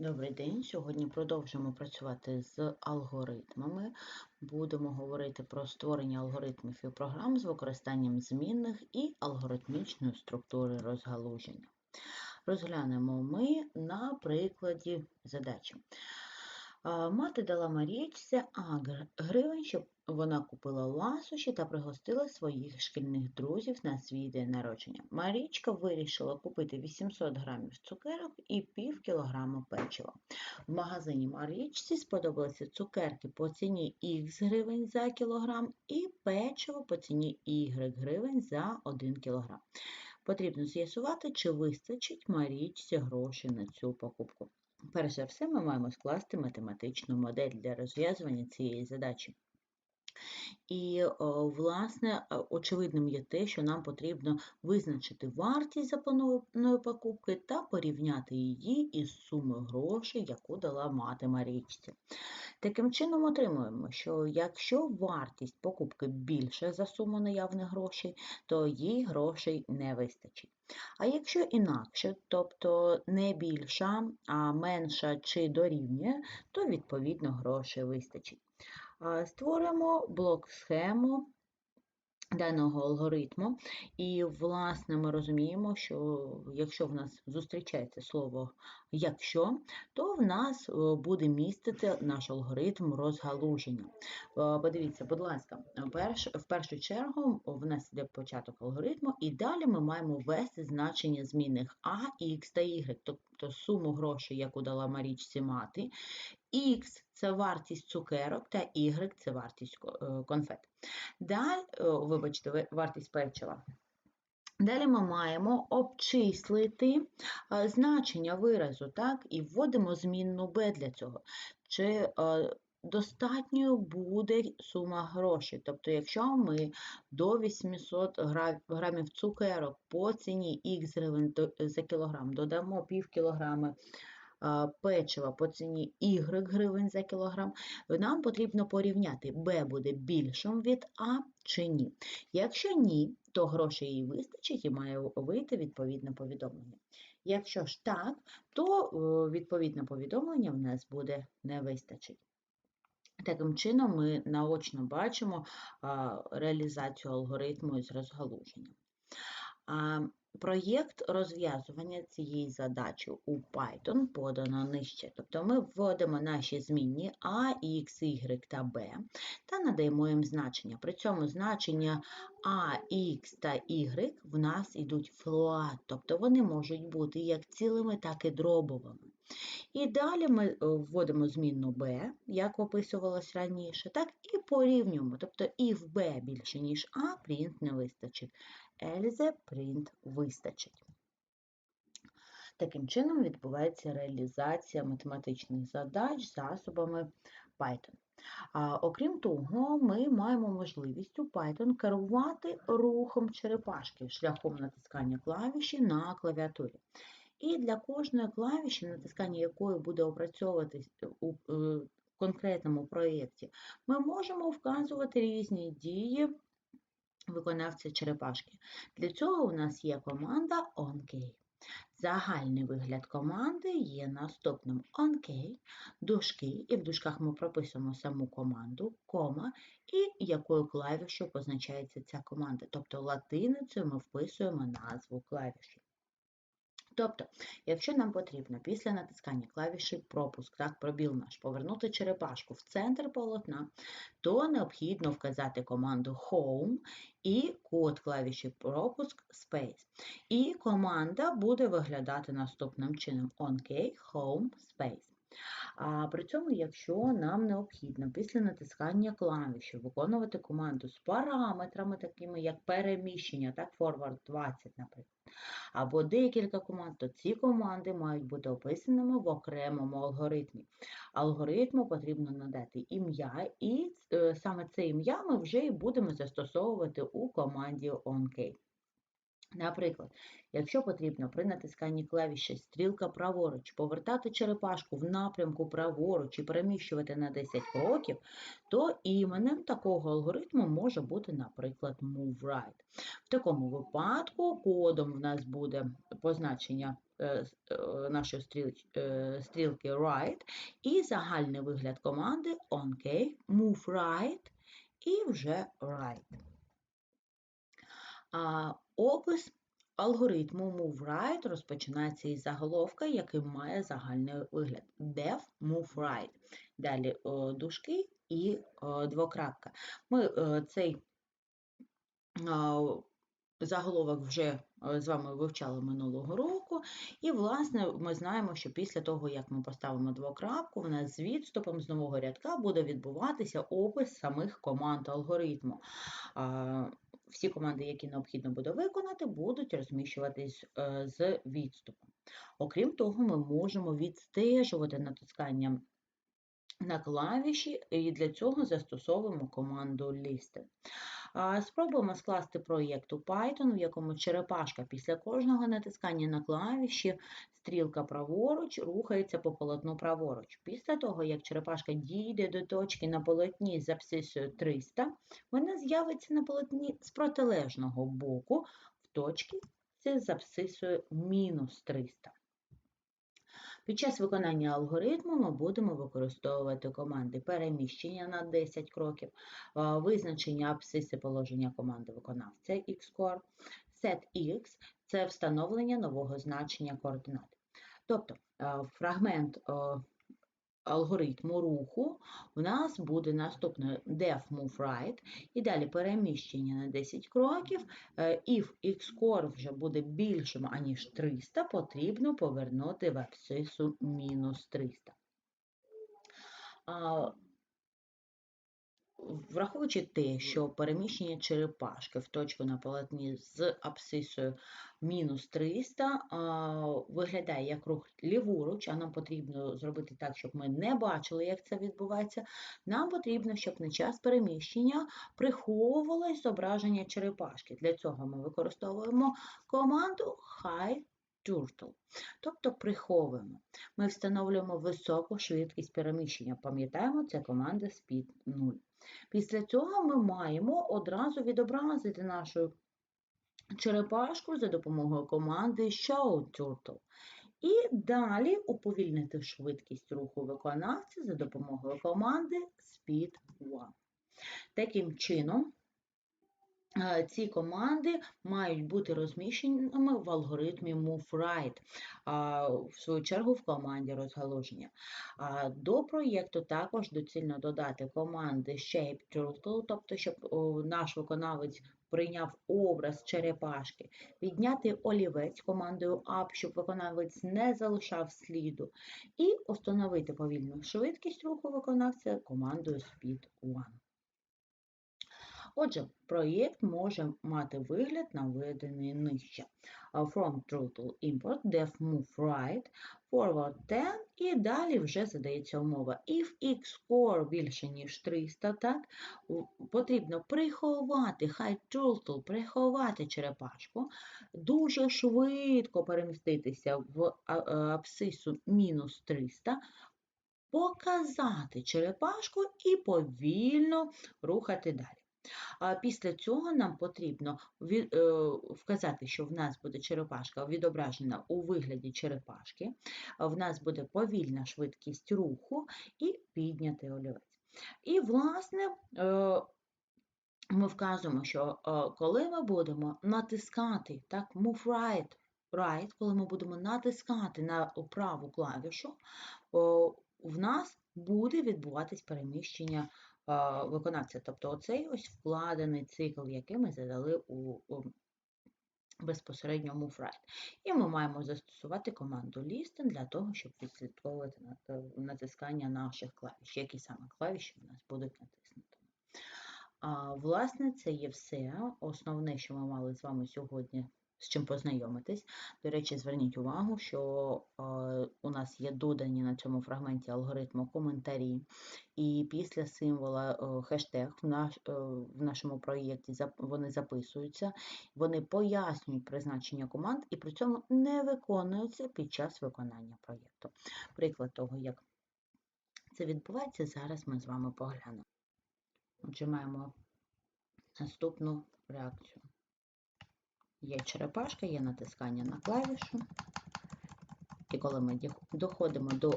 Добрий день. Сьогодні продовжимо працювати з алгоритмами. Будемо говорити про створення алгоритмів і програм з використанням змінних і алгоритмічної структури розгалуження. Розглянемо ми на прикладі задачі. Мати дала Марічці гривень, щоб вона купила ласощі та пригостила своїх шкільних друзів на свій день народження. Марічка вирішила купити 800 грамів цукерок і пів кілограма печива. В магазині Марічці сподобалися цукерки по ціні Х гривень за кілограм і печиво по ціні Y гривень за 1 кілограм. Потрібно з'ясувати, чи вистачить Марічці грошей на цю покупку. Перш за все, ми маємо скласти математичну модель для розв'язування цієї задачі. І, власне, е, очевидним є те, що нам потрібно визначити вартість запланованої покупки та порівняти її із сумою грошей, яку дала мати Марічці. Таким чином отримуємо, що якщо вартість покупки більша за суму наявних грошей, то їй грошей не вистачить. А якщо інакше, тобто не більша, а менша чи дорівнює, то відповідно грошей вистачить. Створимо блок-схему даного алгоритму. І, власне, ми розуміємо, що якщо в нас зустрічається слово якщо, то в нас е, буде містити наш алгоритм розгалуження. Е, Подивіться, будь ласка, в першу чергу в нас йде початок алгоритму, і далі ми маємо ввести значення змінних А, Х та Y, тобто суму грошей, яку дала Марічці мати. Х це вартість цукерок та Y це вартість е, конфет. Далі, вибачте, вартість печива. Далі ми маємо обчислити е, значення виразу, так, і вводимо змінну b для цього. Чи е, достатньою буде сума грошей? Тобто, якщо ми до 800 грамів цукерок по ціні х гривень за кілограм додамо пів кілограми печива по ціні Y гривень за кілограм, нам потрібно порівняти, B буде більшим від А чи ні. Якщо ні, то грошей їй вистачить і має вийти відповідне повідомлення. Якщо ж так, то е, відповідне повідомлення в нас буде не вистачить. Таким чином, ми наочно бачимо реалізацію алгоритму із розгалуженням. Проєкт розв'язування цієї задачі у Python подано нижче. Тобто ми вводимо наші змінні a, x, y та b та надаємо їм значення. При цьому значення a, x та y в нас йдуть флуат, тобто вони можуть бути як цілими, так і дробовими. І далі ми е, вводимо змінну b, як описувалось раніше, так і порівнюємо. Тобто і в b більше, ніж a, принт не вистачить. Ельзе принт вистачить. Таким чином відбувається реалізація математичних задач засобами Python. А, окрім того, ми маємо можливість у Python керувати рухом черепашки шляхом натискання клавіші на клавіатурі. І для кожної клавіші, натискання якої буде опрацьовуватись у е, конкретному проєкті, ми можемо вказувати різні дії виконавця черепашки. Для цього у нас є команда OnKey. Загальний вигляд команди є наступним OnKey, дужки, і в дужках ми прописуємо саму команду, кома, і якою клавішою позначається ця команда. Тобто латиницею ми вписуємо назву клавіші. Тобто, якщо нам потрібно після натискання клавіші пропуск, так, пробіл наш, повернути черепашку в центр полотна, то необхідно вказати команду Home і код клавіші пропуск Space. І команда буде виглядати наступним чином OK, Home Space. А при цьому, якщо нам необхідно після натискання клавіші виконувати команду з параметрами, такими як переміщення, так, forward 20, наприклад, або декілька команд, то ці команди мають бути описаними в окремому алгоритмі. Алгоритму потрібно надати ім'я, і е, саме це ім'я ми вже і будемо застосовувати у команді OnKey. Наприклад, якщо потрібно при натисканні клавіші стрілка праворуч повертати черепашку в напрямку праворуч і переміщувати на 10 кроків, то іменем такого алгоритму може бути, наприклад, move. В такому випадку кодом в нас буде позначення е, е, нашої е, стрілки right і загальний вигляд команди OnK, move і вже right. А, опис алгоритму move розпочинається із заголовка, який має загальний вигляд. Def move. Далі о, дужки і двокрапка. Ми е, цей заголовок вже е, з вами вивчали минулого року. І, власне, ми знаємо, що після того, як ми поставимо двокрапку, в нас з відступом з нового рядка буде відбуватися опис самих команд алгоритму. Всі команди, які необхідно буде виконати, будуть розміщуватись е, з відступом. Окрім того, ми можемо відстежувати натискання на клавіші, і для цього застосовуємо команду listen. Спробуємо скласти проєкт у Python, в якому черепашка після кожного натискання на клавіші стрілка праворуч рухається по полотну праворуч. Після того, як черепашка дійде до точки на полотні з абсцисою 300, вона з'явиться на полотні з протилежного боку в точці з абсцисою мінус 300. Під час виконання алгоритму ми будемо використовувати команди переміщення на 10 кроків, визначення абсиси положення команди виконавця xcore, X – це встановлення нового значення координат. Тобто фрагмент алгоритму руху у нас буде наступне def move right, і далі переміщення на 10 кроків. If X-core вже буде більшим, аніж 300, потрібно повернути в абсцису мінус 300. Враховуючи те, що переміщення черепашки в точку на полотні з абсцисою мінус 300 а, виглядає як рух ліворуч, а нам потрібно зробити так, щоб ми не бачили, як це відбувається. Нам потрібно, щоб на час переміщення приховувалось зображення черепашки. Для цього ми використовуємо команду hide turtle, тобто приховуємо. Ми встановлюємо високу швидкість переміщення. Пам'ятаємо, це команда speed 0. Після цього ми маємо одразу відобразити нашу черепашку за допомогою команди Show Turtle. І далі уповільнити швидкість руху виконавця за допомогою команди Speed 1. Таким чином, ці команди мають бути розміщеними в алгоритмі MoveRight, а, в свою чергу в команді розгалуження. До проєкту також доцільно додати команди Shape Turtle, тобто, щоб наш виконавець прийняв образ черепашки, підняти олівець командою Up, щоб виконавець не залишав сліду, і установити повільну швидкість руху виконавця командою Speed 1. Отже, проєкт може мати вигляд наведений нижче. From Turtle Import, def move right, forward 10 і далі вже задається умова. If x score більше, ніж 300, так, потрібно приховати, hide turtle, приховати черепашку, дуже швидко переміститися в а- а, мінус 300, показати черепашку і повільно рухати далі. Після цього нам потрібно е, вказати, що в нас буде черепашка відображена у вигляді черепашки, в нас буде повільна швидкість руху і піднятий олівець. І, власне, е, ми вказуємо, що е, коли ми будемо натискати, так, move right, right, коли ми будемо натискати на праву клавішу, в нас буде відбуватись переміщення виконавця. Тобто оцей ось вкладений цикл, який ми задали у, у безпосередньо move. І ми маємо застосувати команду listen для того, щоб відслідковувати е, натискання наших клавіш, які саме клавіші в нас будуть натиснуті. А, власне, це є все. Основне, що ми мали з вами сьогодні з чим познайомитись. До речі, зверніть увагу, що е, у нас є додані на цьому фрагменті алгоритму коментарі, і після символа е, хештег в, наш, е, в нашому проєкті вони записуються, вони пояснюють призначення команд і при цьому не виконуються під час виконання проєкту. Приклад того, як це відбувається, зараз ми з вами поглянемо. Отже, маємо наступну реакцію. Є черепашка, є натискання на клавішу. І коли ми доходимо до